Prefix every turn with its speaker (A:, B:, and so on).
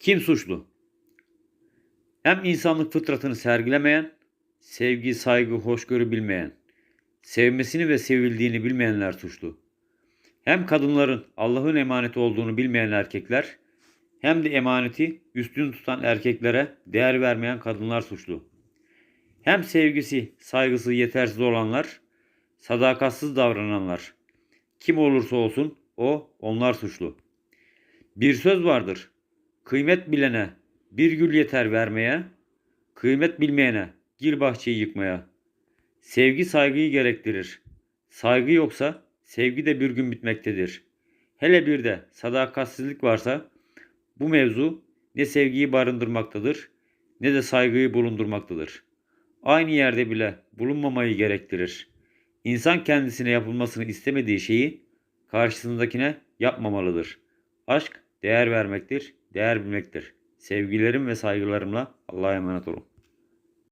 A: Kim suçlu? Hem insanlık fıtratını sergilemeyen, sevgi, saygı, hoşgörü bilmeyen, sevmesini ve sevildiğini bilmeyenler suçlu. Hem kadınların Allah'ın emaneti olduğunu bilmeyen erkekler, hem de emaneti üstün tutan erkeklere değer vermeyen kadınlar suçlu. Hem sevgisi, saygısı yetersiz olanlar, sadakatsiz davrananlar, kim olursa olsun o, onlar suçlu. Bir söz vardır. Kıymet bilene bir gül yeter vermeye, kıymet bilmeyene gir bahçeyi yıkmaya. Sevgi saygıyı gerektirir. Saygı yoksa sevgi de bir gün bitmektedir. Hele bir de sadakatsizlik varsa bu mevzu ne sevgiyi barındırmaktadır ne de saygıyı bulundurmaktadır. Aynı yerde bile bulunmamayı gerektirir. İnsan kendisine yapılmasını istemediği şeyi karşısındakine yapmamalıdır. Aşk değer vermektir, değer bilmektir. Sevgilerim ve saygılarımla Allah'a emanet olun.